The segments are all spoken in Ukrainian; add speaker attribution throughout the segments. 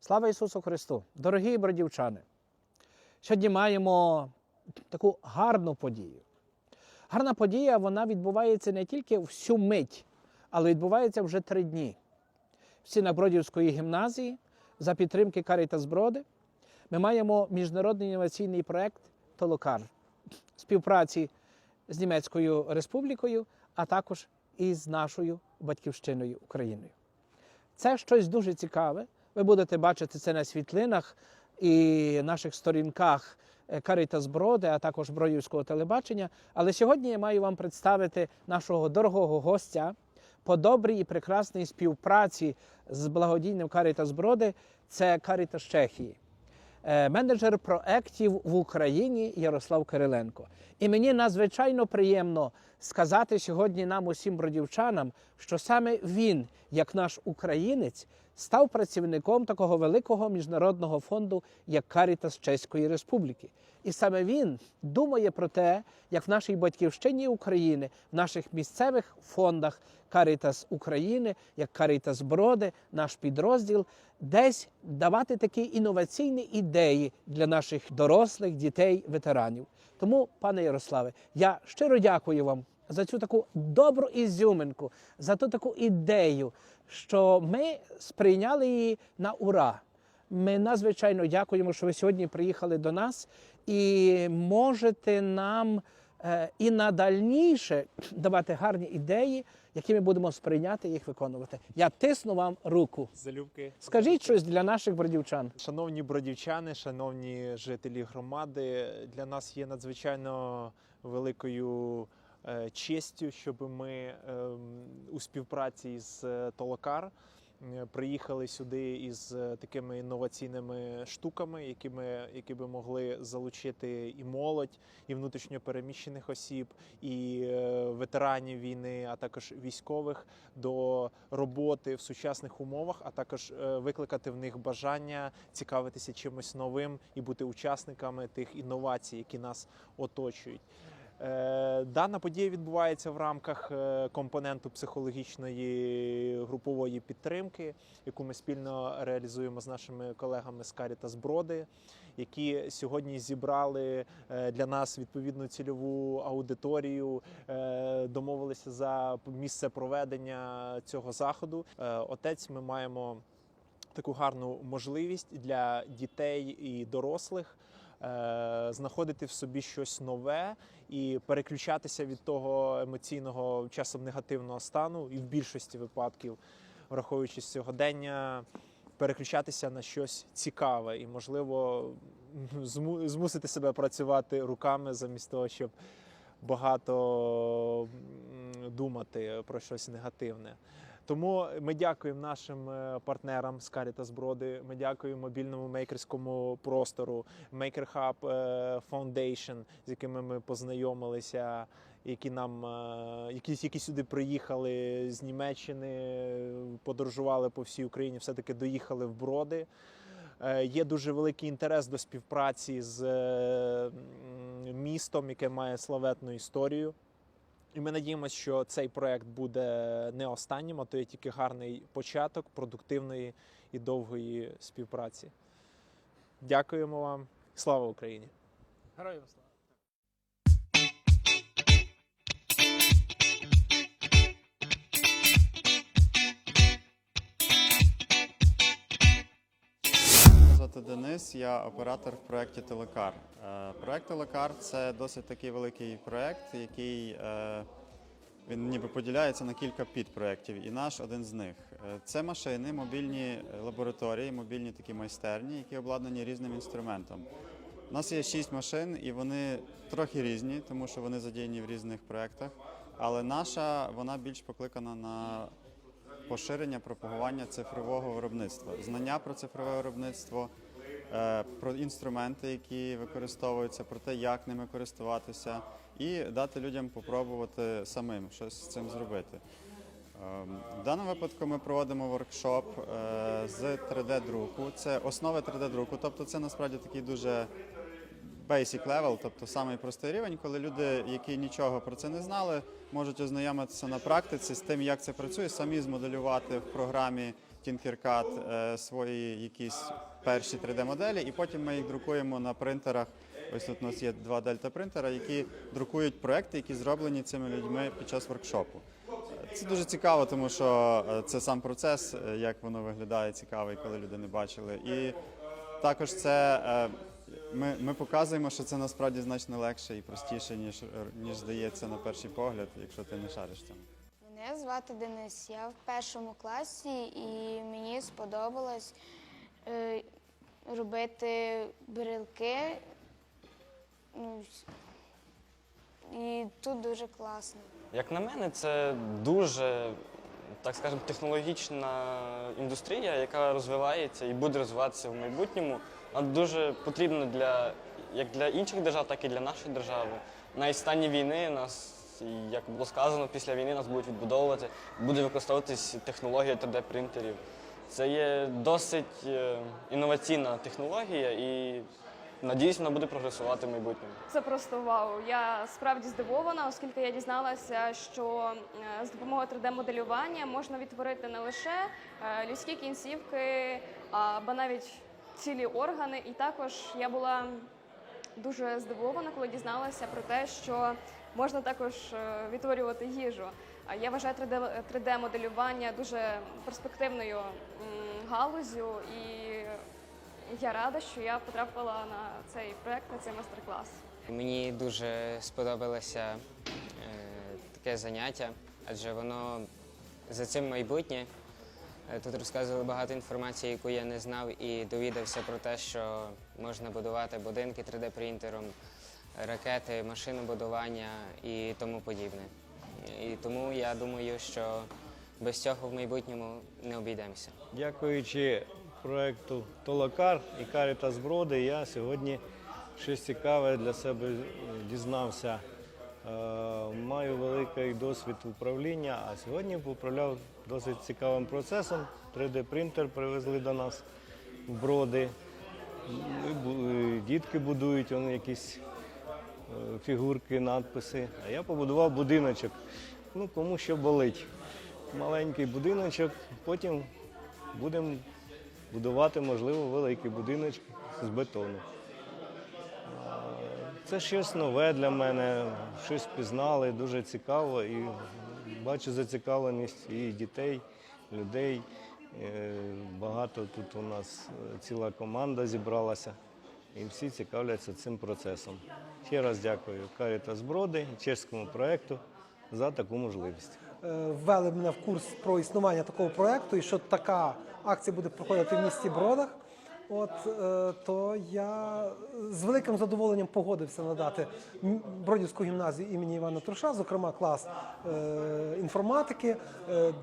Speaker 1: Слава Ісусу Христу! Дорогі бродівчани! Сьогодні маємо таку гарну подію. Гарна подія вона відбувається не тільки всю мить, але відбувається вже три дні. В стінах Бродівської гімназії за підтримки Карітас Броди ми маємо міжнародний інноваційний проект Толокар співпраці з Німецькою Республікою, а також із нашою батьківщиною Україною. Це щось дуже цікаве. Ви будете бачити це на світлинах і наших сторінках Карітас Броди, а також Бродівського телебачення. Але сьогодні я маю вам представити нашого дорогого гостя по добрій і прекрасній співпраці з благодійним Карітас Броди. Це Карітас Чехії. Е, менеджер проєктів в Україні Ярослав Кириленко. І мені надзвичайно приємно сказати сьогодні нам, усім бродівчанам, що саме він, як наш українець, став працівником такого великого міжнародного фонду, як Карітас Чеської Республіки. І саме він думає про те, як в нашій батьківщині України, в наших місцевих фондах Карітас України, як Карітас Броди, наш підрозділ, десь давати такі інноваційні ідеї для наших дорослих, дітей, ветеранів. Тому, пане Ярославе, я щиро дякую вам за цю таку добру ізюминку, за ту таку ідею, що ми сприйняли її на ура. Ми надзвичайно дякуємо, що ви сьогодні приїхали до нас і можете нам е, і надальніше давати гарні ідеї, які ми будемо сприйняти і їх виконувати. Я тисну вам руку.
Speaker 2: Залюбки.
Speaker 1: Скажіть щось для наших бродівчан.
Speaker 2: Шановні бродівчани, шановні жителі громади, для нас є надзвичайно великою честю, щоб ми ем, у співпраці з е, Толокар е, приїхали сюди із е, такими інноваційними штуками, які, ми, які би могли залучити і молодь, і внутрішньо переміщених осіб, і е, ветеранів війни, а також військових до роботи в сучасних умовах, а також е, викликати в них бажання цікавитися чимось новим і бути учасниками тих інновацій, які нас оточують. Е, Дана подія відбувається в рамках е, компоненту психологічної групової підтримки, яку ми спільно реалізуємо з нашими колегами з Caritas Броди, які сьогодні зібрали е, для нас відповідну цільову аудиторію, домовилися за місце проведення цього заходу. Отець, ми маємо таку гарну можливість для дітей і дорослих знаходити в собі щось нове і переключатися від того емоційного часом негативного стану, і в більшості випадків, враховуючи сьогодення, переключатися на щось цікаве і, можливо, зму- змусити себе працювати руками замість того, щоб багато думати про щось негативне. Тому ми дякуємо нашим е, партнерам з Caritas Броди. Ми дякуємо мобільному мейкерському простору, Maker Hub е, Foundation, з якими ми познайомилися, які нам е, які, які сюди приїхали з Німеччини, подорожували по всій Україні, все таки доїхали в Броди. Є дуже великий інтерес до співпраці з містом, яке має славетну історію. І ми надіємося, що цей проект буде не останнім, а то є тільки гарний початок продуктивної і довгої співпраці. Дякуємо вам. Слава Україні!
Speaker 1: Героям слава!
Speaker 3: Звати Денис, я оператор в проєкті Телекар. Е, Проєкт Телекар це досить такий великий проєкт, який е, він ніби поділяється на кілька підпроєктів, і наш один з них. Е, Це машини, мобільні лабораторії, мобільні такі майстерні, які обладнані різним інструментом. У нас є шість машин, і вони трохи різні, тому що вони задіяні в різних проєктах. Але наша вона більш покликана на поширення пропагування цифрового виробництва, знання про цифрове виробництво, про інструменти, які використовуються, про те, як ними користуватися, і дати людям попробувати самим щось з цим зробити. Ем, В даному випадку ми проводимо воркшоп е, з 3D-друку. Це основи 3D-друку, тобто це насправді такий дуже basic level, тобто самий простий рівень, коли люди, які нічого про це не знали, можуть ознайомитися на практиці з тим, як це працює, самі змоделювати в програмі Tinkercad е, свої якісь перші 3D-моделі, і потім ми їх друкуємо на принтерах. Ось тут у нас є два дельта-принтера, які друкують проекти, які зроблені цими людьми під час воркшопу. Це дуже цікаво, тому що е, це сам процес, е, як воно виглядає цікавий, коли люди не бачили. І також це ми, ми показуємо, що це насправді значно легше і простіше, ніж, ніж здається на перший погляд, якщо ти не шариш цьому.
Speaker 4: Мене звати Денис. Я в першому класі і мені сподобалось е, робити брелки. Ну, і тут дуже класно.
Speaker 5: Як на мене, це дуже, так скажемо, технологічна індустрія, яка розвивається і буде розвиватися в майбутньому. Вона дуже потрібна для як для інших держав, так і для нашої держави. На стані війни нас, як було сказано, після війни нас будуть відбудовувати, буде використовуватись технологія 3D-принтерів. Це є досить е, інноваційна технологія і надіюсь, вона буде прогресувати в майбутньому.
Speaker 6: Це просто вау. Я справді здивована, оскільки я дізналася, що е, з допомогою 3D-моделювання можна відтворити не лише е, людські кінцівки, або навіть цілі органи. І також я була дуже здивована, коли дізналася про те, що можна також е, відтворювати їжу. Я вважаю 3D 3D-моделювання дуже перспективною галузю, і я рада, що я потрапила на цей проект, на цей майстер-клас.
Speaker 7: Мені дуже сподобалося е, таке заняття, адже воно за цим майбутнє. Е, Тут розказували багато інформації, яку я не знав, і довідався про те, що можна будувати будинки 3D-принтером, ракети, машинобудування і тому подібне. І тому я думаю, що без цього в майбутньому не обійдемося.
Speaker 8: Дякуючи проекту Толокар і Карітас Броди, я сьогодні щось цікаве для себе е, дізнався. Е, Маю великий досвід управління, а сьогодні управляв досить цікавим процесом. 3D-принтер привезли до нас в броди. Бу- і Дітки будують вони якісь е, фігурки, надписи. А я побудував будиночок. Ну, кому що болить. Маленький будиночок, потім будемо будувати, можливо, великий будиночок з бетону. Це щось нове для мене, щось пізнали, дуже цікаво і бачу зацікавленість і дітей, людей. Е, Багато тут у нас е, ціла команда зібралася і всі цікавляться цим процесом. Ще раз дякую Карітас Броди чеському проєкту за таку можливість.
Speaker 9: е, ввели мене в курс про існування такого проекту, і що така акція буде проходити в місті Бродах. От е, то я з великим задоволенням погодився надати Бродівську гімназію імені Івана Труша, зокрема клас е, інформатики,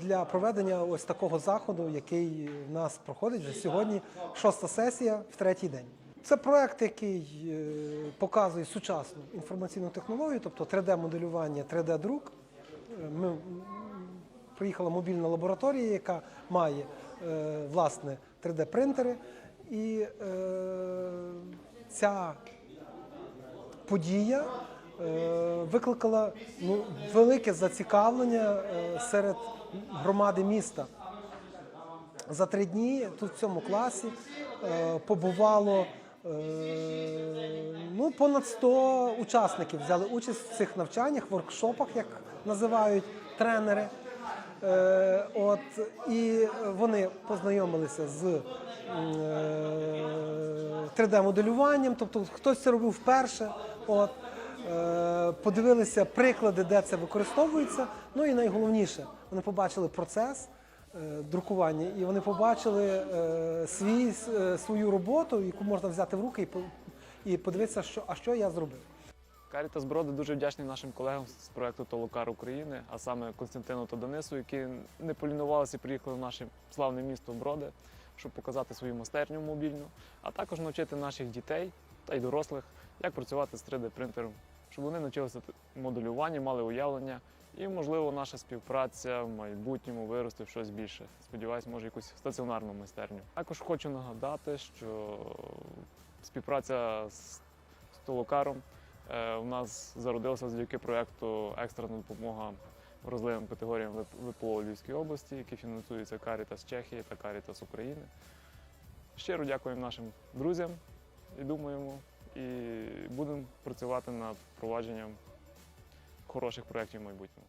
Speaker 9: для проведення ось такого заходу, який в нас проходить вже сьогодні. Шоста сесія в третій день. Це проект, який е, показує сучасну інформаційну технологію, тобто 3D-моделювання, 3D-друк. Е, Ми, приїхала мобільна лабораторія, яка має е, власне 3D-принтери. І ця подія викликала ну, велике зацікавлення серед громади міста. За три дні тут в цьому класі побувало ну, понад 100 учасників. Взяли участь в цих навчаннях, воркшопах, як називають тренери. Е, от, і вони познайомилися з е, 3D-моделюванням, тобто хтось це робив вперше. От, е, подивилися приклади, де це використовується. Ну і найголовніше, вони побачили процес е, друкування, і вони побачили е, свій, е, свою роботу, яку можна взяти в руки і, подивитися, що, а що я зробив.
Speaker 10: Карітас Броди дуже вдячний нашим колегам з проекту Толокар України, а саме Константину та Денису, які не полінувалися і приїхали в наше славне місто Броди, щоб показати свою майстерню мобільну, а також навчити наших дітей та й дорослих, як працювати з 3D-принтером, щоб вони навчилися моделюванню, мали уявлення. І, можливо, наша співпраця в майбутньому виросте в щось більше. Сподіваюсь, може, якусь стаціонарну майстерню. Також хочу нагадати, що співпраця з Толокаром. Е, У нас зародилося завдяки проєкту Екстрена допомога вразливим категоріям ВП- ВПО Львівської області, який фінансується Caritas Чехії та Caritas України. Щиро дякуємо нашим друзям і думаємо, і будемо працювати над впровадженням хороших проєктів в майбутньому.